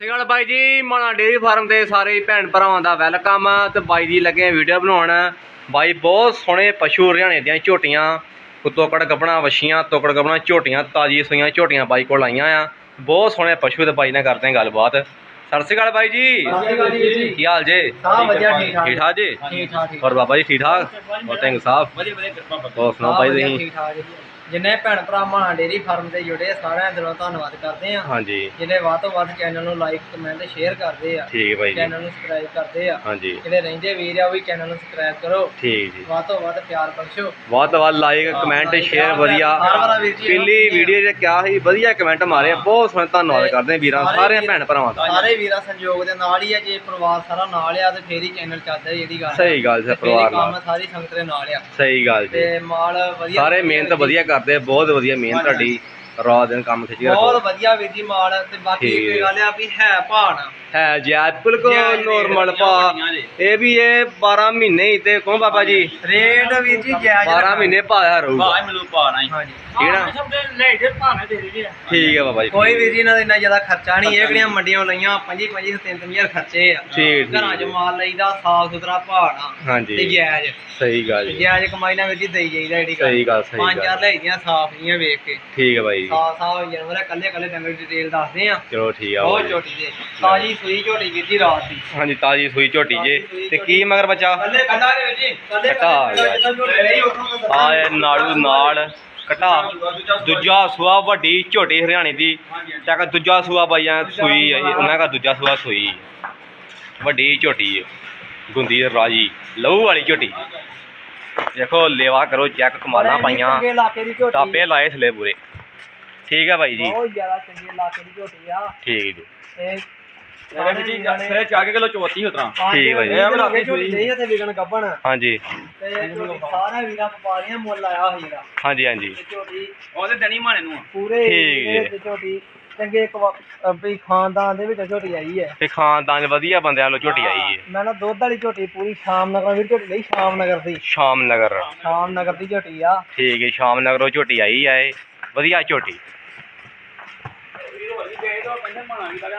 ਸਤਿ ਸ਼੍ਰੀ ਅਕਾਲ ਬਾਈ ਜੀ, ਮਾਣਾ dairy farm ਦੇ ਸਾਰੇ ਹੀ ਭੈਣ ਭਰਾਵਾਂ ਦਾ ਵੈਲਕਮ। ਤੇ ਬਾਈ ਦੀ ਲੱਗੇ ਵੀਡੀਓ ਬਣਾਉਣ। ਬਾਈ ਬਹੁਤ ਸੋਹਣੇ ਪਸ਼ੂ ਹਰਿਆਣੇ ਦੀਆਂ ਝੋਟੀਆਂ ਤੋਕੜ ਗੱਬਣਾ ਵਛੀਆਂ ਤੋਕੜ ਗੱਬਣਾ ਝੋਟੀਆਂ ਤਾਜੀ ਸੂਈਆਂ ਝੋਟੀਆਂ ਬਾਈ ਕੋਲ ਆਈਆਂ ਆ। ਬਹੁਤ ਸੋਹਣੇ ਪਸ਼ੂ ਤੇ ਬਾਈ ਨਾਲ ਕਰਦੇ ਆ ਗੱਲਬਾਤ। ਸਤਿ ਸ਼੍ਰੀ ਅਕਾਲ ਬਾਈ ਜੀ। ਜੀ। ਕੀ ਹਾਲ ਜੇ? ਹਾਂ ਵਧੀਆ ਠੀਕ ਠਾਕ ਠੀਕ ਠਾਕ ਜੀ? ਠੀਕ ਠਾਕ ਠੀਕ ਹੋਰ ਬਾਬਾ ਜੀ ਠੀਕ ਠਾਕ? ਹੋਰ ਸਿੰਘ ਸਾਹਿਬ? ਵਧੀਆ ਵਧੀਆ ਕਿਰਪਾ ਹੋਰ ਸੁਣਾਓ ਬਾਈ ਤੁਸੀਂ? ਠੀਕ ਠਾਕ ਜੀ। ਜਿੰਨੇ ਭੈਣ ਭਰਾ ਮਾਣਾ ਡੇਰੀ ਫਾਰਮ ਤੇ ਜੁੜੇ ਸਾਰਿਆਂ ਦਿਲੋਂ ਧੰਨਵਾਦ ਕਰਦੇ ਆ। ਹਾਂਜੀ। ਜਿਨੇ ਵੱਧ ਤੋਂ ਵੱਧ ਚੈਨਲ ਨੂੰ ਲਾਈਕ ਕਮੈਂਟ ਸ਼ੇਅਰ ਕਰਦੇ ਆ। ਠੀਕ ਬਾਈ ਜੀ। ਚੈਨਲ ਨੂੰ ਸਬਸਕ੍ਰਾਈਬ ਕਰਦੇ ਆ। ਹਾਂਜੀ। ਜਿਹੜੇ ਰਹਿੰਦੇ ਵੀਰ ਆ ਉਹ ਵੀ ਚੈਨਲ ਨੂੰ ਸਬਸਕ੍ਰਾਈਬ ਕਰੋ। ਠੀਕ ਜੀ। ਵੱਧ ਤੋਂ ਵੱਧ ਪਿਆਰ ਬਖਸ਼ੋ। ਬਹੁਤ ਬਹੁਤ ਲਾਈਕ ਕਮੈਂਟ ਸ਼ੇਅਰ ਵਧੀਆ। ਹਰ ਜੀ ਪਿਛਲੀ ਵੀਡੀਓ 'ਚ ਕਿਹਾ ਸੀ ਵਧੀਆ ਕਮੈਂਟ ਮਾਰੇ। ਬਹੁਤ ਸੋਹਣਾ ਧੰਨਵਾਦ ਕਰਦੇ ਆ ਵੀਰਾਂ ਸਾਰੇ ਸਾਰੇ ਵੀਰ- ਭੈਣ ਭਰਾਵਾਂ ਦਾ। ਸਾਰੇ ਵੀਰਾਂ ਸੰਯੋਗ ਦੇ ਨਾਲ ਹੀ ਆ ਜੇ ਪਰਿਵਾਰ ਸਾਰਾ ਨਾਲ ਆ ਤੇ ਫੇਰ ਹੀ ਚੈਨਲ ਚੱਲਦਾ ਜਿਹੜੀ ਗੱਲ। ਸਹੀ ਗੱਲ ਹੀ ਪਰਿਵਾਰ ਨਾਲ। ਸਾਰੀ ਸੰਗਤ ਦੇ ਨਾਲ ਆ। ਸਹੀ ਗੱਲ ਜੀ। ਤੇ ਮਾਲ ਵਧੀਆ ਸਾਰੇ ਮਿਹਨਤ ਵਧੀਆ ਕਰਦੇ ਬਹੁਤ ਵਧੀਆ ਮਿਹਨਤ ਤੁਹਾਡੀ। ਰਾਤ ਦਿਨ ਕੰਮ ਖਿੱਚ ਕੇ ਬਹੁਤ ਰੱਖੋ ਵਧੀਆ ਵੀਰ ਜੀ ਮਾਲ ਤੇ ਬਾਕੀ ਠੀਕ। ਹੈ। ਗੱਲ ਆ ਵੀ ਹੈ ਭਾਣਾ। ਹੈ ਜੀ ਬਿਲਕੁਲ ਨੋਰਮਲ ਭਾ। ਨੇ। ਇਹ ਵੀ ਇਹ 12 ਮਹੀਨੇ ਹੀ ਤੇ ਕਹੋ ਬਾਬਾ ਜੀ? ਰੇਟ ਵੀਰ ਜੀ ਜਾਇਜ਼ 12 ਮਹੀਨੇ ਭਾਇਆ ਰਹੂਗਾ ਮੈਨੂੰ ਪਾਣਾ ਹਾਂਜੀ। ਕਿਹੜਾ? ਠੀਕ ਹੈ ਬਾਬਾ ਜੀ ਕੋਈ ਵੀਰ ਜੀ ਨਾਲ ਇੰਨਾ ਜ਼ਿਆਦਾ ਖਰਚਾ ਨਹੀਂ ਇਹ ਕਿਹੜੀਆਂ ਮੰਡੀਆਂ ਲਈਆਂ 25 25 ਤਿੰਨ ਤਿੰਨ ਹਜ਼ਾਰ ਖਰਚੇ ਆ। ਠੀਕ, ਠੀਕ। ਘਰਾਂ 'ਚ ਮਾਲ ਲਈਦਾ ਸਾਫ਼ ਸੁਥਰਾ ਭਾਣਾ ਤੇ ਹਾਂਜੀ। ਜਾਇਜ਼ ਸਹੀ ਗੱਲ ਤੇ ਜੀ। ਜਾਇਜ਼ ਕਮਾਈ ਨਾਲ ਵੀਰ ਜੀ ਦੇਈ ਜਾਈਦਾ ਜਿਹੜੀ ਸਹੀ ਗੱਲ ਸਹੀ ਪੰਜ ਗੱਲ। ਚਾਰ ਲਈਆਂ ਸਾਫ਼ ਜੀਆਂ ਵੇਖ ਕੇ। ਠੀਕ ਹੈ ਬਾਈ। ਸਾਫ਼ ਸਾਫ਼ ਜਾਨਵਰ ਕੱਲੇ ਕੱਲੇ ਡੰਗਰ ਦੀ ਡਿਟੇਲ ਦੱਸਦੇ ਆ। ਚਲੋ ਠੀਕ ਆ ਬਹੁਤ। ਝੋਟੀ ਦੇ ਤਾਜੀ ਸੂਈ ਝੋਟੀ ਜੀ ਰਾਤ ਦੀ। ਹਾਂਜੀ ਤਾਜੀ ਸੂਈ ਝੋਟੀ ਜੇ। ਤੇ ਕੀ ਮਗਰ ਬੱਚਾ? ਕੱਲੇ ਕੱਟਾ ਦੇ ਜੀ ਕੱਲੇ ਕੱਟਾ ਆ ਇਹ ਨਾੜੂ ਨਾਲ ਕਟਾ ਦੂਜਾ ਸੂਆ ਵੱਡੀ ਝੋਟੀ ਹਰਿਆਣੇ ਦੀ। ਚੱਕ ਦੂਜਾ ਸੂਆ ਬਾਈਆਂ ਸੂਈ ਹੈ ਉਹਨਾਂ ਦਾ ਦੂਜਾ ਸੂਆ ਸੂਈ। ਹੈ। ਵੱਡੀ ਝੋਟੀ ਹੈ ਗੁੰਦੀ ਰਾਜੀ ਲਹੂ ਵਾਲੀ ਝੋਟੀ। ਦੇਖੋ ਲੇਵਾ ਕਰੋ ਚੈੱਕ ਕਮਾਲਾਂ ਪਾਈਆਂ। ਟਾਪੇ ਲਾਏ ਥਲੇ ਪੂਰੇ। ਠੀਕ ਹੈ ਬਾਈ ਜੀ। ਬਹੁਤ ਜ਼ਿਆਦਾ ਚੰਗੇ ਇਲਾਕੇ ਦੀ ਝੋਟੀ ਆ। ਠੀਕ ਜੀ। ਤੇ ਇਹਦੇ ਵਿੱਚ ਹੀ ਸਿਰੇ ਚਾ ਕੇ ਕਿਲੋ 34 ਉਤਰਾ। ਠੀਕ ਆ ਜੀ। ਇਹ ਬਣਾ ਕੇ ਝੋਟੀ ਨਹੀਂ ਤੇ ਵਿਗਣ ਗੱਬਣ। ਹਾਂਜੀ। ਤੇ ਝੋਟੀ ਸਾਰਾ ਵੀਰਾਂ ਵਪਾਰੀਆਂ ਮੁੱਲ ਆਇਆ ਹੋਈ ਦਾ ਹਾਂਜੀ ਹਾਂਜੀ। ਤੇ ਝੋਟੀ ਉਹਦੇ ਦਣੀ ਮਾਣੇ ਨੂੰ ਆ। ਪੂਰੇ ਠੀਕ ਏਰੀਏ ਹੈ। ਤੇ ਝੋਟੀ ਚੰਗੇ ਵੀ ਖਾਨਦਾਨ ਦੇ ਵਿੱਚ ਝੋਟੀ ਆਈ ਹੈ। ਤੇ ਖਾਨਦਾਨ ਵਧੀਆ ਬੰਦਿਆਂ ਵੱਲੋਂ ਝੋਟੀ ਆਈ ਹੈ। ਮੈਂ ਨਾ ਦੁੱਧ ਵਾਲੀ ਝੋਟੀ ਪੂਰੀ ਸ਼ਾਮ ਨਗਰ ਦੀ ਝੋਟੀ ਲਈ ਸ਼ਾਮ ਨਗਰ ਦੀ। ਸ਼ਾਮ ਨਗਰ ਸ਼ਾਮ ਨਗਰ ਦੀ ਝੋਟੀ ਆ। ਠੀਕ ਹੈ ਸ਼ਾਮ ਨਗਰੋਂ ਝੋਟੀ ਆਈ ਹੈ ਇਹ। ਵਧੀਆ ਝੋਟੀ।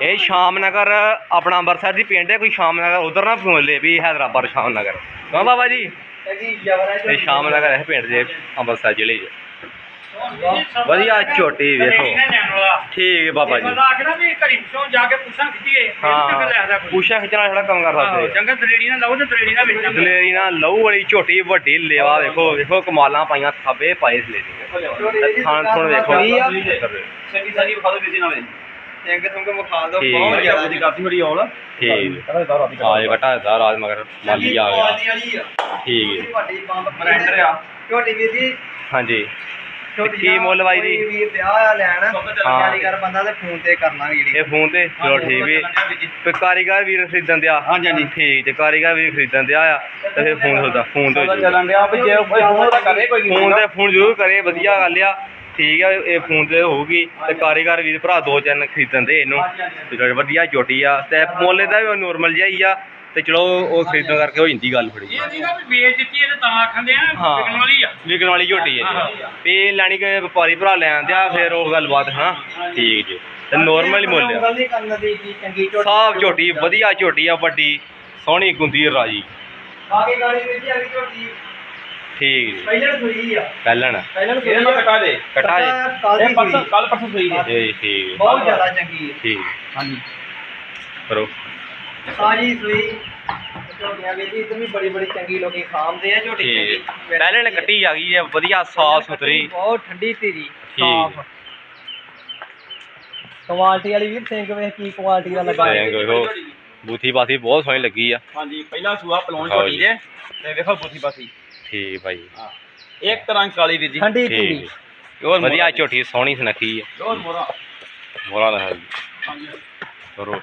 ਇਹ ਸ਼ਾਮ ਨਗਰ ਆਪਣਾ ਅੰਮ੍ਰਿਤਸਰ ਦੀ ਪਿੰਡ ਹੈ, ਕੋਈ ਸ਼ਾਮ ਨਗਰ ਉਧਰ ਨਾ ਬੋਲੇ ਵੀ ਹੈਦਰਾਬਾਦ ਸ਼ਾਮ ਨਗਰ ਹਾਂ ਬਾਬਾ ਜੀ। ਇਹ ਸ਼ਾਮ ਨਗਰ ਹੈ ਪਿੰਡ ਦੇ ਅੰਮ੍ਰਿਤਸਰ ਜ਼ਿਲ੍ਹੇ 'ਚ। ਵਧੀਆ ਝੋਟੀ ਵੇਖੋ। ਠੀਕ ਹੈ ਬਾਬਾ ਜੀ। ਹਾਂ ਪੂਛਾ ਖਿਚਣਾ ਜਿਹੜਾ ਕੰਮ ਕਰ ਸਕਦੇ ਦਲੇਰੀ ਨਾਲ ਲਹੂ ਵਾਲੀ ਝੋਟੀ ਵੱਡੀ ਲੇਵਾ ਵੇਖੋ ਵੇਖੋ ਕਮਾਲਾਂ ਪਾਈਆਂ ਥੱਬੇ ਪਾਏ ਇਸ ਲਈ ਥਾਣ ਥੁਣ ਵੇਖੋ। ਚੰਗੀ ਸਾਰੀ ਵਿਖਾ ਦੋ ਵੀਰ ਜੀ ਨਾਲੇ। ਚੰਗੇ ਤੁਮਕੇ ਮੁਖਾ ਦੋ ਠੀਕ ਬਹੁਤ ਹੈ। ਜ਼ਿਆਦਾ ਜੀ ਕਾਫੀ ਬੜੀ ਔਲ ਠੀਕ। ਆਏ ਘਟਾ ਦਾ ਰਾਜ ਮਗਰ ਮਾਲੀ ਆ ਗਿਆ। ਵਾਲੀ ਠੀਕ ਹੈ ਵੱਡੀ ਬੰਬ ਬ੍ਰਾਂਡਰ ਆ। ਝੋਟੀ ਵੀਰ ਜੀ। ਹਾਂਜੀ। ਕੀ ਮੁੱਲ ਬਾਈ ਜੀ? ਕੋਈ ਵੀਰ ਵਿਆਹ ਆ ਲੈਣ। ਹਾਂ। ਕਾਰੀਗਰ ਬੰਦਾ ਤੇ ਫੋਨ ਤੇ ਕਰ ਲਾਂਗੇ ਜਿਹੜੀ। ਇਹ ਫੋਨ ਤੇ? ਚਲੋ ਠੀਕ ਵੀ। ਤੇ ਕਾਰੀਗਰ ਵੀਰ ਖਰੀਦਣ ਦਿਆ। ਹਾਂਜੀ, ਹਾਂਜੀ। ਠੀਕ ਤੇ ਕਾਰੀਗਰ ਵੀਰ ਖਰੀਦਣ ਦਿਆ ਆ। ਤੇ ਫਿਰ ਫੋਨ ਹੁੰਦਾ ਫੋਨ ਤੇ ਚੱਲਣ ਡਿਆ ਵੀ ਜੇ ਕੋਈ ਫੋਨ ਤਾਂ ਕਰੇ ਕੋਈ ਫੋਨ ਤੇ ਫੋਨ ਜ਼ਰੂਰ ਕਰੇ ਵਧੀਆ ਗੱਲ ਆ। ਠੀਕ ਆ ਇਹ ਫੋਨ ਤੇ ਹੋਊਗੀ। ਤੇ ਕਾਰੀਗਰ ਵੀਰ ਭਰਾ ਦੋ ਤਿੰਨ ਖਰੀਦਣ ਦੇ ਇਹਨੂੰ। ਤੇ ਚਲੋ ਵਧੀਆ ਝੋਟੀ ਆ। ਤੇ ਮੁੱਲ ਦਾ ਵੀ ਨੋਰਮਲ ਜਿਹਾ ਹੀ ਆ। ਤੇ ਚਲੋ ਉਹ ਖਰੀਦਣ ਕਰਕੇ ਹੋ ਜਾਂਦੀ ਗੱਲ ਥੋੜੀ ਇਹ ਸੀਗਾ ਵੀ ਵੇਚ ਦਿੱਤੀ ਇਹ ਤਾਂ ਆਖੰਦੇ ਆ ਹਾਂ। ਵਿਕਣ ਵਾਲੀ ਆ। ਵਿਕਣ ਵਾਲੀ ਝੋਟੀ ਹੈ ਜੀ। ਲੈਣੀ ਕਿ ਵਪਾਰੀ ਭਰਾ ਲੈ ਆਂਦੇ ਆ ਫਿਰ ਉਹ ਗੱਲਬਾਤ ਹਾਂ। ਠੀਕ ਜੀ। ਤੇ ਨੋਰਮਲ ਹੀ ਮੁੱਲ ਆ। ਗੱਲ ਨਹੀਂ ਕਰਨ ਦੀ ਕੀ ਚੰਗੀ ਝੋਟੀ ਸਾਫ਼ ਝੋਟੀ ਵਧੀਆ ਝੋਟੀ ਆ ਵੱਡੀ ਸੋਹਣੀ ਗੁੰਦੀ ਰਾਜੀ। ਬਾਕੀ ਗਾੜੀ ਵਿੱਚ ਆ ਗਈ ਝੋਟੀ। ਠੀਕ ਜੀ। ਪਹਿਲਾਂ ਸੂਈ ਆ। ਪਹਿਲਣ ਪਹਿਲਾਂ ਇਹਦੇ ਨਾਲ ਕਟਾ ਦੇ। ਕਟਾ ਜੀ ਇਹ ਪਰਸੋਂ ਕੱਲ ਪਰਸੋਂ ਸਹੀ ਹੈ ਇਹ ਠੀਕ ਜੀ, ਬਹੁਤ ਜ਼ਿਆਦਾ ਚੰਗੀ ਹੈ ਠੀਕ। ਹਾਂਜੀ। ਕਰੋ। ਸਾਜੀ ਸੂਈ ਝੋਟੀਆਂ ਵੀ ਜੀ ਇਧਰ ਵੀ ਬੜੀ ਬੜੀ ਚੰਗੀ ਲੋਕੀ ਖਾਂਦੇ ਆ ਝੋਟੀ ਠੀਕ। ਚੰਗੀ। ਪਹਿਲਣ ਕੱਟੀ ਆ ਗਈ ਹੈ ਵਧੀਆ ਸਾਫ਼ ਸੁਥਰੀ। ਬਹੁਤ ਠੰਡੀ ਧੀਰੀ ਠੀਕ। ਸਾਫ਼। ਕੁਆਲਿਟੀ ਵਾਲੀ ਵੀ ਸਿੰਘ ਵੇਖ ਕੀ ਕੁਆਲਿਟੀ ਦਾ ਲੱਗਾ। ਤੇ ਵੇਖੋ ਬੂਥੀ ਬਾਥੀ ਬਹੁਤ ਸੋਹਣੀ ਲੱਗੀ ਆ। ਹਾਂਜੀ ਪਹਿਲਾ ਸੂਆ ਪਲਾਉਣ ਹਾਂ ਝੋਟੀ ਜੀ। ਜੇ ਤੇ ਵੇਖੋ ਬੁੱਧੀ ਬਾਸੀ। ਠੀਕ ਭਾਈ। ਹਾਂ ਇੱਕ ਤਰ੍ਹਾਂ ਕਾਲੀ ਵੀਰ ਜੀ। ਠੰਡੀ ਧੀਰੀ ਠੀਕ। ਵਧੀਆ ਝੋਟੀ ਸੋਹਣੀ ਸੁਨੱਖੀ ਆ। ਹੋਰ ਮੋਰਾ ਮੋਰਾ ਦਾ ਹੈ ਹਾਂਜੀ। ਕਰੋ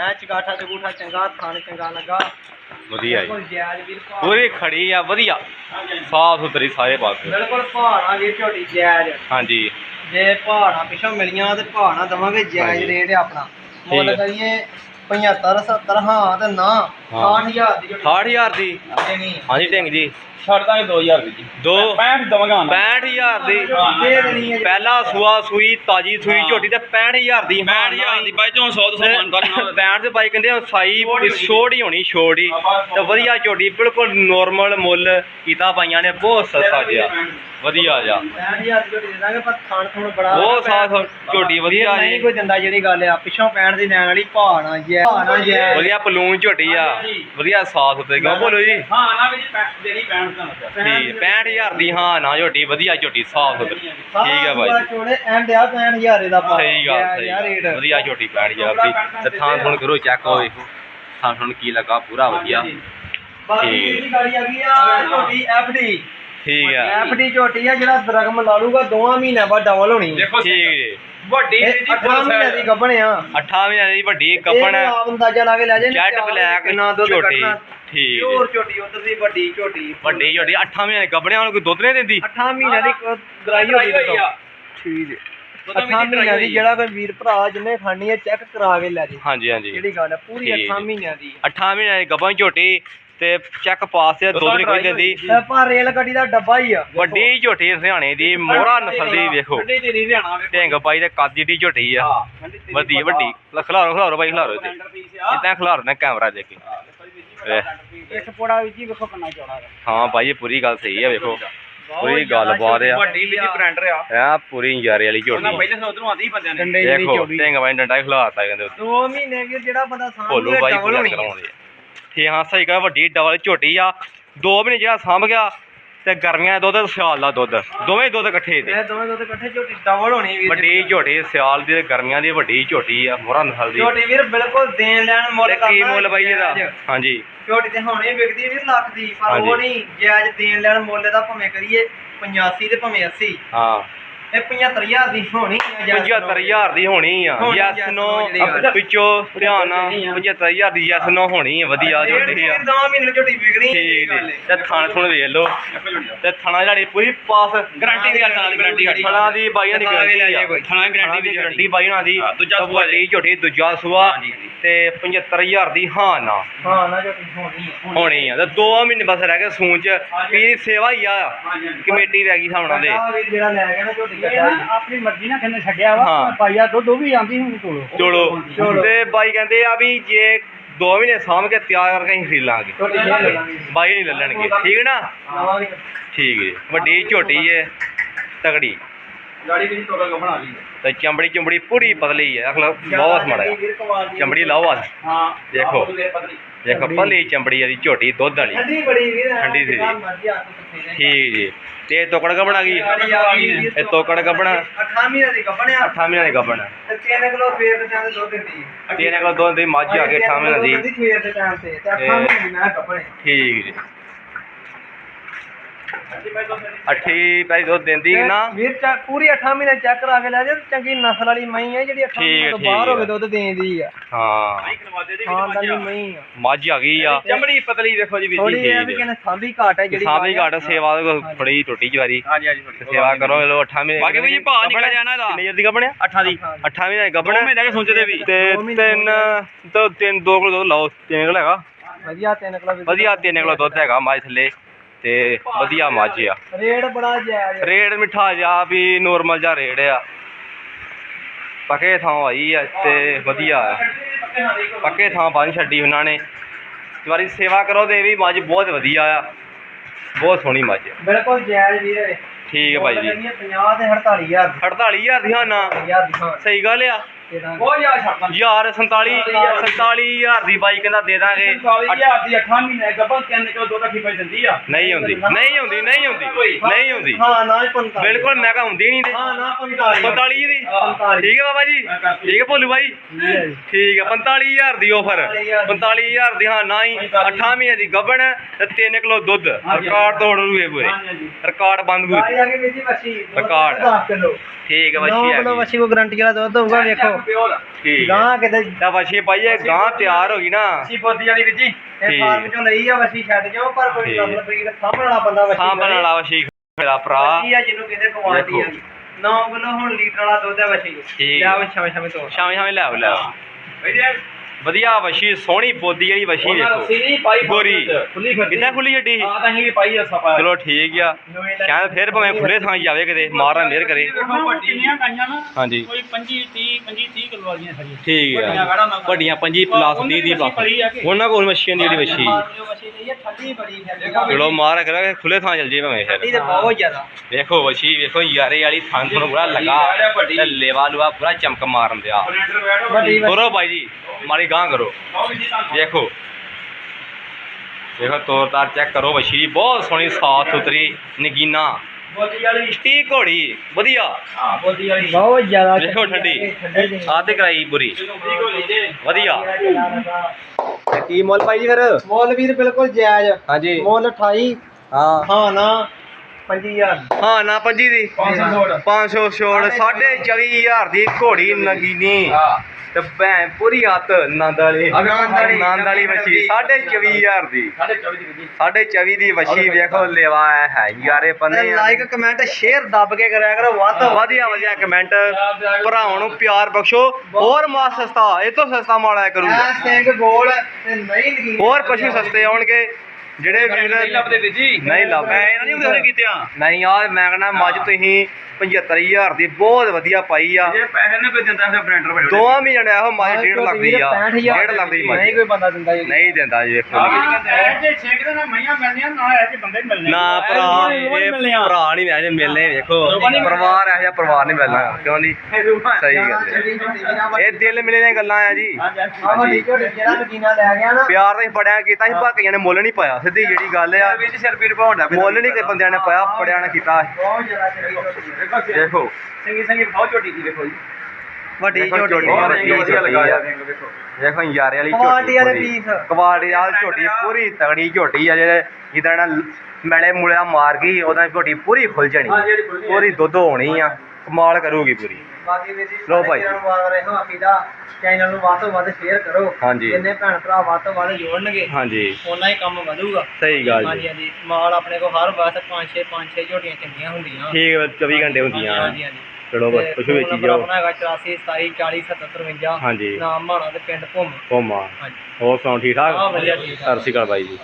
ਐ ਚਗਾਠਾ ਚਗੂਠਾ ਚੰਗਾ ਥਾਣ ਚੰਗਾ ਲੱਗਾ। ਵਧੀਆ ਜੀ। ਬਿਲਕੁਲ ਜਾਇਜ਼ ਵੀਰ ਭਾਅ। ਪੂਰੀ ਖੜੀ ਆ ਵਧੀਆ। ਸਾਫ਼ ਸੁਥਰੀ ਸਾਰੇ ਪਾਸੇ। ਬਿਲਕੁਲ ਪਹਾੜਾਂ ਵੀਰ ਝੋਟੀ ਜਾਇਜ਼ ਹਾਂਜੀ। ਜੇ ਪਹਾੜਾਂ ਪਿੱਛੋਂ ਮਿਲੀਆਂ ਤੇ ਪਹਾੜਾਂ ਦਵਾਂਗੇ ਜਾਇਜ਼ ਹਾਂਜੀ। ਰੇਟ ਆਪਣਾ। ਮੁੱਲ ਠੀਕ ਹੈ। ਕਰੀਏ 75 70 ਹਾਂ ਤੇ ਨਾ। ਹਾਂ। 60000 ਦੀ ਝੋਟੀ 68000 ਦੀ? ਦੇਣੀ ਹਾਂਜੀ ਢਿੰਗ ਜੀ। ਛੱਡ ਦਾਂਗੇ 2000 ਵੀਰ ਜੀ। ਦੋ? 65 ਦਵਾਂਗਾ 65000 ਦੀ ਦੇ। ਦੇਣੀ ਹੈ ਜੀ। ਪਹਿਲਾ ਸੂਆ ਸੂਈ ਤਾਜੀ ਸੂਈ ਹਾਂ। ਝੋਟੀ ਤੇ 65000 ਦੀ। 65000 ਦੀ। ਬਾਈ ਚੋਂ 100 ਤੋਂ ਸਮਾਨ ਕਰਨਾ ਬੈਂਡ ਦੇ ਬਾਈ ਕਹਿੰਦੇ ਸਾਈ ਛੋੜ ਹੀ ਹੋਣੀ। ਛੋੜ ਹੀ ਹੋਣੀ ਛੋੜ ਹੀ ਹਾਂ, ਬਸ ਤੇ ਵਧੀਆ ਝੋਟੀ ਬਿਲਕੁਲ ਨੋਰਮਲ ਮੁੱਲ ਕੀਤਾ ਪਾਈਆਂ ਨੇ ਬਹੁਤ ਸਸਤਾ ਵਧੀਆ ਜਿਹਾ। 65000 ਦੀ ਝੋਟੀ ਦੇ ਦਾਂਗੇ ਪਰ ਖਾਣ ਖੂਣ ਬੜਾ ਬਹੁਤ ਸਾਫ਼ ਝੋਟੀ ਵਧੀਆ ਨਹੀਂ ਜੀ। ਕੋਈ ਦਿੰਦਾ ਜਿਹੜੀ ਗੱਲ ਆ। ਪਿੱਛੋਂ ਪੈਣ ਦੀ ਲੈਣ ਵਾਲੀ ਭਾਣਾ ਜੈ ਭਾਣਾ ਜੈ। ਵਧੀਆ ਪਲੂਨ ਝੋਟੀ ਆ। ਵਧੀਆ ਸਾਫ਼ ਸੁਥਰੇ। ਕਿਉਂ ਬੋਲੋ ਜੀ ਹਾਂ ਨਾ ਪੈ- ਦੇਣੀ ਪੈਣ ਤਾਂ ਠੀਕ 65000 ਦੀ ਹਾਂ ਨਾ ਝੋਟੀ ਵਧੀਆ ਝੋਟੀ ਸਾਫ਼ ਸੁਥਰੀ। ਠੀਕ ਆ ਬਾਈ ਬਾਈ ਚੋੜੇ ਐਂਡ ਆ 65000 ਦਾ ਭਾਅ। ਸਹੀ ਗੱਲ ਜੈ- ਸਹੀ ਜੈ ਗੱਲ। ਰੇਟ। ਵਧੀਆ ਝੋਟੀ 65000 ਦੀ। ਤੇ ਥਾਂ ਥੁਣ ਕਰੋ ਚੈੱਕ ਹੋਏ ਥਾਂ ਥੁਣ ਕੀ ਲੱਗਾ ਪੂਰਾ ਵਧੀਆ। ਬਾਕੀ ਠੀਕ। ਇਹਦੀ ਗਾੜੀ ਆ ਗਈ ਆ ਝੋਟੀ ਐਫਡੀ ਠੀਕ ਆ ਐਫਡੀ ਝੋਟੀ ਆ ਜਿਹੜਾ ਰਕਮ ਲਾ ਲੂਗਾ ਦੋਵਾਂ ਮਹੀਨਿਆਂ ਬਾਅਦ ਡਬਲ ਹੋਣੀ। ਦੇਖੋ ਠੀਕ ਜੀ। ਵੱਡੀ ਇਹ ਜੀ 18 ਮਹੀਨਿਆਂ ਦੀ ਗੱਭਣ ਆ। 8 ਮਹੀਨਿਆਂ ਦੀ ਵੱਡੀ ਇਹ ਕੱਪਣ ਆਪ ਅੰਦਾਜ਼ਾ ਲਾ ਕੇ ਲੈ ਜੇ ਜੈਟ ਬਲੈਕ ਝੋਟੀ। ਠੀਕ ਪਿਓਰ ਜੀ। ਝੋਟੀ ਉਧਰ ਦੀ ਵੱਡੀ ਝੋਟੀ ਵੱਡੀ ਝੋਟੀ। 8 ਮਹੀਨਿਆਂ ਦੀ ਗੱਬਣਿਆਂ ਨੂੰ ਕੋਈ ਦੁੱਧ ਨਹੀਂ ਦਿੰਦੀ। 8 ਮਹੀਨਿਆਂ ਦੀ ਗਰਾਈ ਠੀਕ ਹੈ। ਦੋਨਾਂ 8 ਮਹੀਨਿਆਂ ਦੀ ਜਿਹੜਾ ਕੋਈ ਵੀਰ ਭਰਾ ਜਿਹਨੇ ਖਾਣੀ ਹੈ ਚੈੱਕ ਕਰਾ ਕੇ ਲੈ ਜੇ। ਹਾਂਜੀ ਹਾਂਜੀ। ਜਿਹੜੀ ਗੱਲ ਹੈ ਪੂਰੀ ਠੀਕ 8 ਜੀ। ਮਹੀਨਿਆਂ ਦੀ। 8 ਮਹੀਨਿਆਂ ਦੀ ਗੱਬਣ ਝੋਟੀ ਤੇ ਚੈੱਕ ਪਾਸ ਆ ਦੁੱਧ ਨਹੀਂ ਕੋਈ ਦਿੰਦੀ। ਤੇ ਪਰ ਰੇਲ ਗੱਡੀ ਦਾ ਡੱਬਾ ਹੀ ਆ। ਵੱਡੀ ਝੋਟੀ ਹਰਿਆਣੇ ਦੀ ਮੋਹਰਾ ਨਸਲ ਦੀ ਵੇਖੋ। ਵੱਡੀ ਤੇ ਨਹੀਂ ਲੈਣਾ ਵੇਖੋ। ਢਿੰਗ ਪਾਈ ਤੇ ਕੱਦ ਦੀ ਝੋਟੀ ਆ। ਹਾਂ ਵੱਡੀ ਵੱਡੀ ਖਲਾਰੋ ਖਲਾਰੋ ਬਾਈ ਖਲਾਰੋ ਤੇ ਇਦਾਂ ਖਲਾਰਨਾ ਕੈਮਰਾ ਦੇ ਕੇ। ਇੱਕ ਪੋੜਾ ਵਿੱਚ ਹੀ ਵੇਖੋ ਕਿੰਨਾ ਚੌੜਾ ਹੈ ਹਾਂ ਬਾਈ ਇਹ ਪੂਰੀ ਗੱਲ ਸਹੀ ਆ ਵੇਖੋ। ਪੂਰੀ ਗੱਲ ਬਾਤ ਆ। ਵੱਡੀ ਵੀ ਜੀ ਬ੍ਰਾਂਡਰ ਆ। ਆ ਪੂਰੀ ਨਜ਼ਾਰੇ ਵਾਲੀ ਉਹਨਾਂ ਝੋਟੀ ਪਹਿਲੇ ਉਧਰੋਂ ਆਂਦੀ ਬੰਦਿਆਂ ਨੇ। ਡੰਡੇ ਢਿੰਗ ਬਾਈ ਡੰਡਾ ਹੀ ਖਲਾਰਤਾ ਕਹਿੰਦੇ ਉੱਤੇ ਦੋ ਮਹੀਨੇ ਵੀਰ ਜਿਹੜਾ ਬੰਦਾ ਸਾਂਭ ਭੋਲੂ double ਪੂਰਾ ਹੋਣੀ ਹੈ। ਕਰਾਉਂਦੇ ਠੀਕ ਹਾਂ ਸਹੀ ਕਹਾ ਵੱਡੀ ਡਬਲ ਝੋਟੀ ਆ। ਦੋ ਮਹੀਨੇ ਜਿਹੜਾ ਸਾਂਭ ਗਿਆ ਤੇ ਗਰਮੀਆਂ ਦਾ ਦੁੱਧ ਤੇ ਸਿਆਲ ਦਾ ਦੁੱਧ। ਦੋਵੇਂ ਦੁੱਧ ਇਕੱਠੇ ਦੇ। ਇਹ ਦੋਵੇਂ ਦੋਤੇ ਇਕੱਠੇ ਝੋਟੀ ਡਬਲ ਹੋਣੀ ਵੀਰ ਵੱਡੀ ਝੋਟੀ ਸਿਆਲ ਦੀ ਤੇ ਗਰਮੀਆਂ ਦੀ ਵੱਡੀ ਝੋਟੀ ਆ ਮੋਹਰਾ ਨਸਲ ਦੀ। ਝੋਟੀ ਵੀਰ ਬਿਲਕੁਲ ਦੇਣ ਲੈਣ ਮੁੱਲ ਤੇ ਕੀ ਕਰਨਾ ਮੁੱਲ ਬਾਈ ਇਹਦਾ? ਜਾਇਜ਼। ਹਾਂਜੀ। ਝੋਟੀ ਤੇ ਹੁਣੇ ਵਿਕਦੀ ਵੀਰ ਲੱਖ ਦੀ ਪਰ ਹਾਂਜੀ। ਉਹ ਨਹੀਂ ਜਾਇਜ਼ ਦੇਣ ਲੈਣ ਮੁੱਲ ਦਾ ਭਾਵੇਂ ਕਰੀਏ 85 ਤੇ ਭਾਵੇਂ 80 ਹਾਂ। ਇਹ 75000 ਦੀ ਹੋਣੀ ਆ ਜਾਇਜ਼ 75000 ਦੀ ਹੋਣੀ ਆ। ਹੋਣੀ ਯੈਸ yes ਨੋ no ਜਿਹੜੀ ਗੱਲ। ਪਿੱਛੋਂ ਧਿਆਨ ਨਾਲ 75000 ਦੀ ਯੈਸ ਨੋ ਹੋਣੀ ਆ ਵਧੀਆ ਝੋਟੀ ਆ। ਦੋ ਮਹੀਨੇ ਝੋਟੀ ਵਿਕਣੀ ਠੀਕ ਜੀ। ਤੇ ਥਣ ਥੁਣ ਵੇਖ ਲਓ। ਤੇ ਥਣਾ ਜਿਹੜੀ ਪੂਰੀ ਪਾਸ ਗਾਰੰਟੀ ਦੀ ਗੱਲ ਨਾਲ ਗਾਰੰਟੀ ਸਾਡੀ। ਥਣਾ ਦੀ ਬਾਈਆਂ ਦੀ ਦਿਖਾ ਕੇ ਲੈ ਗਾਰੰਟੀ ਆ। ਜਾਏ ਕੋਈ। ਥਣਾ ਥਣਾ ਗਾਰੰਟੀ ਦੀ ਦੀ ਗਾਰੰਟੀ ਬਾਈਆਂ ਦੀ। ਹਾਂ, ਦੂਜਾ ਸੂਆ ਵੱਡੀ ਝੋਟੀ ਦੂਜਾ ਸੂਆ। ਹਾਂਜੀ, ਹਾਂਜੀ। ਤੇ 75000 ਦੀ ਹਾਂ ਨਾ। ਹਾਂ ਨਾ ਝੋਟੀ ਹੋਣੀ ਆ ਹੋਣੀ ਆ। ਤੇ 2 ਮਹੀਨੇ ਬਸ ਰਹਿ ਗਏ ਸੂਨ ਚ। ਵੀ ਸੇਵਾ ਹੀ ਆ। ਕਮੇਟੀ ਰਹਿ ਗਈ ਸਾਹਮਣਾ ਦੇ ਆਹ ਵੀਰ ਜਿਹੜਾ ਲੈ ਗਿਆ ਨਾ ਝੋਟੀ। ਕੱਟਾ ਆਪਣੀ ਮਰਜ਼ੀ ਨਾਲ ਕਿੰਨੇ ਛੱਡਿਆ ਵਾ ਹਾਂ। ਪਾਈਆ ਦੁੱਧ ਉਹ ਵੀ ਆਂਦੀ ਹੁਣ ਕੋਲੋਂ ਚਲੋ। ਚਲੋ। ਤੇ ਬਾਈ ਕਹਿੰਦੇ ਆ ਵੀ ਜੇ 2 ਮਹੀਨੇ ਸਾਂਭ ਕੇ ਤਿਆਰ ਕਰਕੇ ਅਸੀਂ ਖਰੀਦ ਲਾਂਗੇ। ਲੈ ਬਾਈ ਨਹੀਂ ਲੱਲਣਗੇ ਠੀਕ ਹੈ ਨਾ? ਠੀਕ ਹੈ ਵੱਡੀ ਝੋਟੀ ਹੈ ਤਗੜੀ ਗਾੜੀ ਬਣਾ ਲਈ? ਤੇ ਚਮੜੀ ਚਮੜੀ ਪੂਰੀ ਪਤਲੀ ਹੈ। ਅਖਲਾ ਬਹੁਤ ਮਾੜਾ ਹੈ। ਚਮੜੀ ਲਾਓ ਆ ਹਾਂ ਦੇਖੋ। ਦੇਖੋ ਪਤਲੀ। ਚਮੜੀ। ਵਾਲੀ ਝੋਟੀ ਦੁੱਧ ਵਾਲੀ। ਠੰਡੀ ਬੜੀ ਵੀਰ ਹੈ, ਠੰਡੀ ਸੀ। ਤੇ ਫੇਰੇ। ਠੀਕ ਜੀ। ਤੇ ਤੋਕੜ ਕਬਣਾ ਗਈ? ਆ ਇਹ ਤੋਕੜ ਕੱਢਣਾ। ਅੱਠਾਂ ਮਹੀਨੇ ਦੀ ਕੱਢਣਿਆ 8 ਮਹੀਨਿਆਂ ਦੀ ਤੇ 3 ਕਿਲੋ ਫੇਰ ਦੇ ਟਾਈਮ ਤੇ ਦੁੱਧ ਦਿੰਦੀ ਹੈ। ਤੇਰੇ ਕੋਲ ਦੁੱਧ ਦੀ ਮੱਝ ਆ ਕੇ 8 ਮਹੀਨਿਆਂ ਦੀ ਫੇਰ ਦੇ ਟਾਈਮ ਤੇ। ਤੇ ਤੇ- ਮਹੀਨੇ ਦੀ ਮੈਂ ਕੱਢਣੇ ਠੀਕ ਜੀ। ਅੱਠੀ ਪੈਸੇ ਦੁੱਧ ਦਿੰਦੀ ਕਿ ਨਾ। ਵੀਰ ਚਾ ਪੂਰੀ 8 ਮਹੀਨੇ ਚੈੱਕ ਕਰਾ ਕੇ ਲੈ ਜਾ ਚੰਗੀ ਨਸਲ ਵਾਲੀ ਮਹੀਂ ਹੈ ਜਿਹੜੀ 8 ਠੀਕ ਮਹੀਨੇ ਤੋਂ ਠੀਕ ਬਾਹਰ ਹੈ। ਹੋਵੇ ਦੁੱਧ ਦੇਂਦੀ ਆ। ਹਾਂ। ਦੇ ਦਾ ਮੱਝ ਮਹੀਂ ਆ। ਮੱਝ ਆ ਗਈ ਆ। ਚਮੜੀ ਪਤਲੀ ਵੇਖੋ ਜੀ ਵੀਰ ਥੋੜੀ ਜੀ ਇਹ ਵੀ ਕਹਿੰਦੇ ਸਾਂਭੀ ਘਾਟ ਹੈ ਜਿਹੜੀ ਮੱਝ ਆ। ਘਾਟ ਸੇਵਾ ਥੋੜੀ ਟੁੱਟੀ ਜਵਾਰੀ। ਹਾਂਜੀ ਹਾਂਜੀ ਤੇ ਸੇਵਾ ਕਰੋ ਲੋ 8 ਮਹੀਨੇ ਬਾਕੀ ਵੀ ਜੀ ਭਾਅ ਨਿਕਲ ਜਾਣਾ ਇਹਦਾ। ਕਿੰਨੇ ਜਲਦੀ ਗੱਬਣਿਆ ਅੱਠਾਂ ਦੀ। 8 ਮਹੀਨੇ ਦੀ ਗੱਬਣ ਦੋ ਮਹੀਨੇ ਦੇ ਸੁੰਚਦੇ ਵੀ। ਤੇ ਦੋ ਮਹੀਨੇ ਤਿੰਨ ਤੋਂ ਤਿੰਨ ਦੋ ਕਿਲੋ ਦੁੱਧ ਲਾਓ ਤਿੰਨ ਕਿਲੋ ਹੈਗਾ। ਵਧੀਆ 3 ਕਿਲੋ। ਵਧੀਆ ਤਿੰਨ ਕਿਲੋ ਦੁੱਧ ਹੈਗਾ ਮੱਝ ਥੱਲੇ। ਤੇ ਵਧੀਆ ਮੱਝ ਆ। ਰੇਟ ਬੜਾ ਜਾਇਜ਼। ਰੇਟ ਮਿੱਠਾ ਜਿਹਾ ਵੀ ਨੋਰਮਲ ਜਿਹਾ ਰੇਟ ਆ। ਪੱਕੇ ਥਾਂ ਆਈ ਆ ਤੇ ਵਧੀਆ ਆ। ਪੱਕੇ ਥਾਂ ਬੰਨ ਛੱਡੀ ਉਹਨਾਂ ਨੇ। ਵਾਰੀ ਸੇਵਾ ਕਰੋ ਤੇ ਇਹ ਵੀ ਮੱਝ ਬਹੁਤ ਵਧੀਆ ਆ। ਬਹੁਤ ਸੋਹਣੀ ਮੱਝ ਆ। ਬਿਲਕੁਲ ਜਾਇਜ਼ ਵੀਰ ਠੀਕ ਹੈ ਭਾਈ ਜੀ। 50 ਤੇ 48000 48000 ਦੀਆਂ ਨਾ। ਹਜ਼ਾਰ ਦੀ ਹਾਂ। ਸਹੀ ਗੱਲ ਆ। ਯਾਰ ਛੱਡਾਂ ਯਾਰ 47 47000 ਦੀ। ਬਾਈ ਕਹਿੰਦਾ ਦੇ ਦਾਂਗੇ। 40000 ਦੀ 8 ਮਹੀਨੇ ਗੱਬਨ 3 ਕਿਲੋ ਦੁੱਧ ਅੱਖੀ ਪਈ ਦਿੰਦੀ ਆ। ਨਹੀਂ ਹੁੰਦੀ ਨਹੀਂ ਹੁੰਦੀ ਨਹੀਂ ਹੁੰਦੀ ਨਹੀਂ ਹੁੰਦੀ ਹਾਂ ਨਾ ਹੀ 45 ਬਿਲਕੁਲ ਮੈਂ ਕਹਾਂ ਹੁੰਦੀ ਨਹੀਂ ਤੇ। ਹਾਂ ਨਾ 45 45 ਦੀ। 45 ਠੀਕ ਹੈ ਬਾਬਾ ਜੀ? ਠੀਕ ਹੈ ਭੋਲੂ ਬਾਈ? ਠੀਕ ਹੈ 45000 ਦੀ ਆਫਰ 45000 ਦੀ। ਹਾਂ ਨਾ ਹੀ 8 ਮਹੀਨੇ ਦੀ ਗੱਬਣ ਤੇ 3 ਕਿਲੋ ਦੁੱਧ। ਰਿਕਾਰਡ ਤੋੜ ਲੂਏ ਪੂਰੇ। ਰਿਕਾਰਡ ਬੰਦ ਹੋਈ। ਰਿਕਾਰਡ। 10 ਕਿਲੋ। ਠੀਕ ਹੈ 9 ਵਸ਼ੀ ਆ ਵਸੀ ਕੋ ਗਾਰੰਟੀ ਵਾਲਾ ਦੁੱਧ ਹੋਊਗਾ ਵੇਖੋ। ਪਿਓਰ। ਠੀਕ ਹੈ। ਗਾਂ ਕਿਤੇ ਤਾਂ ਵਸ਼ੀ ਪਾਈਏ ਗਾਂ ਤਿਆਰ ਹੋ ਗਈ ਨਾ। ਸੀ ਪੋਦੀ ਵਾਲੀ ਵੀਰ ਜੀ ਇਹ ਠੀਕ। ਫਾਰਮ ਚੋਂ ਲਈ ਆ ਵਸੀ ਛੱਡ ਜਾਓ ਪਰ ਕੋਈ ਠੀਕ। ਨਸਲ ਬਰੀਡ ਸਾਂਭਣ ਵਾਲਾ ਬੰਦਾ ਵਸੀ ਸਾਂਭਣ ਵਾਲਾ ਵਸ਼ੀ ਮੇਰਾ ਭਰਾ। ਆ ਜਿਹਨੂੰ ਕਹਿੰਦੇ ਕੁਆਲਿਟੀ ਆ। ਦੇਖੋ। 9 ਕਿਲੋ ਹੁਣ ਲੀਟਰ ਵਾਲਾ ਦੁੱਧ ਹੈ ਵਸੀ। ਠੀਕ। ਲਿਆਓ ਛਵੇਂ ਛਵੇਂ ਤੋਂ ਸ਼ਾਮੇ ਸ਼ਾਮੇ ਲੈ ਆਓ ਲੈ ਆਓ ਵੀਰ ਜੀ ਵਧੀਆ ਵਸ਼ੀ ਸੋਹਣੀ ਬੋਦੀ ਜਿਹੜੀ ਵਸ਼ੀ ਉਹਨਾਂ ਵੇਖੋ ਰੱਸੀ ਨਹੀਂ ਪਾਈ ਗੋਰੀ। ਖੁੱਲੀ ਫਿਰਦੀ। ਕਿੰਨਾ ਖੁੱਲੀ ਏਡੀ ਆ ਤਾਂ ਵੀ ਪਾਈ ਆ ਸਪਾ ਚਲੋ ਠੀਕ ਆ। ਕਹਿੰਦੇ ਫਿਰ ਭਾਵੇਂ ਖੁੱਲੇ ਥਾਂ 'ਚ ਜਾਵੇ ਕਿਤੇ ਮਾਰਾ ਮਿਹਰ ਕਰੇ। ਕਿੰਨੀਆਂ ਗਾਈਆਂ ਨਾ ਹਾਂਜੀ। ਕੋਈ 25 30 25 30 ਕਿਲੋ ਵਾਲੀਆਂ ਸਾਰੀਆਂ। ਠੀਕ ਵੱਡੀਆਂ ਆ ਵੜਾ ਨਾ ਵੱਡੀਆਂ 25 ਪਲੱਸ 30 ਦੀ ਪਲੱਸ ਉਹਨਾਂ ਕੋਲ ਮੱਛੀਆਂ ਦੀ ਜਿਹੜੀ ਵਸ਼ੀ ਨਹੀਂ ਹੈ ਠੰਡੀ ਬੜੀ ਹੈ। ਚਲੋ ਮਾਰ ਕਰਾਂਗੇ ਖੁੱਲੇ ਥਾਂ ਚੱਲ ਜੇ ਭਾਵੇਂ ਠੰਡੀ ਫਿਰ। ਤੇ ਬਹੁਤ ਜ਼ਿਆਦਾ। ਵੇਖੋ ਵਸ਼ੀ ਵੇਖੋ ਯਾਰੇ ਵਾਲੀ ਥਾਂ ਤੁਹਾਨੂੰ ਪੂਰਾ ਲੱਗਾ। ਤੇ ਲੇਵਾ ਲੂਆ ਪੂਰਾ ਚਮਕ ਮਾਰਨ ਦਿਆ। ਵੱਡੀ ਬਾਈ ਜੀ ਗਾਂ ਕਰੋ। ਵੇਖੋ ਵੇਖੋ ਤੋਰ ਤਾਰ ਚੈੱਕ ਕਰੋ ਵਸ਼ੀ ਬਹੁਤ ਸੋਹਣੀ ਸਾਫ਼ ਸੁਥਰੀ ਨਗੀਨਾ। ਬੋਦੀ ਵਾਲੀ ਟੀ ਘੋੜੀ ਵਧੀਆ। ਹਾਂ ਬੋਦੀ ਵਾਲੀ ਬਹੁਤ ਜ਼ਿਆਦਾ ਵੇਖੋ ਠੰਡੀ ਆਹ ਤੇ ਕਰਾਈ ਬੁਰੀ ਵਧੀਆ। ਕੀ ਮੁੱਲ ਪਾਈ ਜੀ ਫਿਰ? ਮੁੱਲ ਵੀਰ ਬਿਲਕੁਲ ਜਾਇਜ਼। ਹਾਂਜੀ। ਮੁੱਲ 28 ਹਾਂ। ਹਾਂ ਨਾ 25000 ਹਾਂ ਨਾ ਪੰਜੀ ਦੀ। 500 ਛੋੜ। 500 ਛੋੜ 24500 ਦੀ ਘੋੜੀ ਨਗੀਨੀ ਹਾਂ। ਤੇ ਭੈਣ ਪੂਰੀ ਹੱਥ ਨੰਦ ਵਾਲੀ। ਨੰਦ ਵਾਲੀ। ਵਛੀ 24500 ਦੀ। ਸਾਡੇ 24 ਦੀ ਵਿਧੀ ਸਾਢੇ 24 ਦੀ ਵਛੀ ਵੇਖੋ ਲੇਵਾ ਹੈ ਯਾਰੇ ਪੰਨੇ ਆ। ਲਾਈਕ ਕਮੈਂਟ ਸ਼ੇਅਰ ਦੱਬ ਕੇ ਕਰਿਆ ਕਰੋ ਵੱਧ। ਵਧੀਆ ਵਧੀਆ ਕਮੈਂਟ ਭਰਾਵਾਂ ਨੂੰ ਪਿਆਰ ਬਖਸ਼ੋ। ਹੋਰ ਮਾਲ ਸਸਤਾ ਇਹ ਤੋਂ ਸਸਤਾ ਮਾਲ ਆਇਆ ਕਰੂਗਾ। ਐ ਸਿੰਘ ਗੋਲ ਤੇ ਨਹੀਂ ਲਗੀ ਹੋਰ ਪਸ਼ੂ ਸਸਤੇ ਆਉਣਗੇ। ਜਿਹੜੇ ਵੀਰ ਨਹੀਂ ਲੱਭਦੇ ਵੀਰ ਜੀ। ਨਹੀਂ ਲੱਭਦੇ। ਮੈਂ ਇਹਨਾਂ ਨਹੀਂ ਉਧਾਰੇ ਕੀਤੇ ਆ। ਨਹੀਂ ਯਾਰ ਮੈਂ ਕਹਿੰਦਾ ਮੱਝ ਤੁਸੀਂ 75000 ਦੀ ਬਹੁਤ ਵਧੀਆ ਪਾਈ ਆ। ਜੇ ਪੈਸੇ ਨਾ ਕੋਈ ਦਿੰਦਾ ਫਿਰ ਬ੍ਰੈਂਡਰ ਬੜੇ ਦੋਵਾਂ ਮਹੀਨੇ ਇਹੋ ਮੱਝ 1.5 ਲੱਖ ਦੀ ਆ। 65000 1.5 ਲੱਖ ਦੀ ਮੱਝ। ਨਹੀਂ ਕੋਈ ਬੰਦਾ ਦਿੰਦਾ ਜੀ। ਨਹੀਂ ਦਿੰਦਾ ਜੀ ਵੇਖੋ ਇਹ ਜੇ ਛੇਕ ਦੇ ਨਾ ਮਈਆਂ ਮਿਲਣੀਆਂ ਨਾ ਇਹ ਜੇ ਬੰਦੇ ਮਿਲਣੇ ਨਾ ਭਰਾ ਇਹ। ਭਰਾ ਨਹੀਂ ਮੈਂ ਜੇ ਮਿਲਨੇ ਵੇਖੋ। ਪਰਿਵਾਰ ਇਹੋ ਜਿਹਾ ਪਰਿਵਾਰ ਨਹੀਂ ਮਿਲਣਾ ਕਿਉਂ ਨਹੀਂ ਸਹੀ ਗੱਲ ਹੈ। ਇਹ ਦਿਲ ਮਿਲੇ ਦੀਆਂ ਗੱਲਾਂ ਆ ਜੀ। ਆਹ ਵੱਡੀ ਝੋਟੀ ਜਿਹੜਾ ਮਦੀਨਾ ਲੈ ਗਿਆ ਨਾ। ਪਿਆਰ ਤਾਂ ਅਸੀਂ ਬੜਿਆਂ ਕੀਤਾ ਸੀ ਭਾਕੀਆਂ ਨੇ ਮੁੱਲ ਨਹੀਂ ਪਾਇਆ। ਸਿੱਧੀ ਜਿਹੜੀ ਗੱਲ ਆ ਵਿੱਚ ਸਿਰ ਪੀੜ ਪਾਉਂਦਾ ਮੁੱਲ ਨਹੀਂ ਕਿ ਬੰਦਿਆਂ ਨੇ ਪਾਇਆ ਬੜਿਆਂ ਨੇ ਕੀਤਾ ਬਹੁਤ ਜ਼ਿਆਦਾ ਝੋਟੀ। ਦੇਖੋ ਸੰਗੀ ਸੰਗੀ ਬਹੁਤ ਛੋਟੀ ਦੀ ਦੇਖੋ ਜੀ ਵੱਡੀ ਝੋਟੀ ਝੋਟੀ। ਝੋਟੀ। ਦੇਖੋ ਦੇਖੋ ਯਾਰੇ ਵਾਲੀ। ਪੀਸ। ਕੁਆਲਿਟੀ ਵਾਲੀ ਝੋਟੀ ਪੂਰੀ ਤਗੜੀ ਝੋਟੀ ਆ ਜਿਹੜੇ ਜਿੱਦਾਂ ਨਾ ਮੈਲੇ ਮੁਲਿਆ ਮਾਰ ਗਈ ਉਹਦਾ ਝੋਟੀ ਪੂਰੀ ਖੁੱਲ ਜਾਣੀ। ਪੂਰੀ ਦੁੱਧ ਹੋਣੀ ਆ ਕਮਾਲ ਕਰੂਗੀ ਪੂਰੀ। ਬਾਕੀ ਵੀਰ ਜੀ ਲਓ ਸਾਰੇ ਭਾਈ। ਵੀਰਾਂ ਨੂੰ ਮਾਰ ਰਹੇ ਹੋ ਅਕੀਦਾ ਚੈਨਲ ਨੂੰ ਵੱਧ ਤੋਂ ਵੱਧ ਸ਼ੇਅਰ ਕਰੋ। ਹਾਂਜੀ। ਜਿੰਨੇ ਭੈਣ ਭਰਾ ਵੱਧ ਤੋਂ ਵੱਧ ਜੋੜਨਗੇ ਹਾਂਜੀ। ਉਹਨਾਂ ਹੀ ਕੰਮ ਵਧੂਗਾ। ਸਹੀ ਗੱਲ ਹਾਂਜੀ ਜੀ। ਹਾਂਜੀ ਮਾਲ ਆਪਣੇ ਕੋਲ ਹਰ ਵਾਰ 5 6 5 6 ਝੋਟੀਆਂ ਚੰਗੀਆਂ ਹੁੰਦੀਆਂ। ਠੀਕ ਹੈ, 24 ਘੰਟੇ ਹੁੰਦੀਆਂ। ਹਾਂਜੀ ਹਾਂਜੀ। ਚਲੋ ਬਸ ਤੇ ਪਸ਼ੂ ਫੋਨ ਵੇਚੀ ਨੰਬਰ ਜਾਓ। ਆਪਣਾ ਹੈਗਾ 84 27 40 77 53 ਹਾਂਜੀ। ਨਾਮ ਮਾਣਾ ਤੇ ਪਿੰਡ ਭੁੰਮ। ਕੋਮਾ ਹਾਂਜੀ। ਹੋਰ ਸੁਣਾਓ ਠੀਕ ਠਾਕ? ਹਾਂ, ਵਧੀਆ, ਠੀਕ ਠਾਕ। ਸਤਿ ਸ਼੍ਰੀ ਅਕਾਲ ਬਾਈ ਜੀ।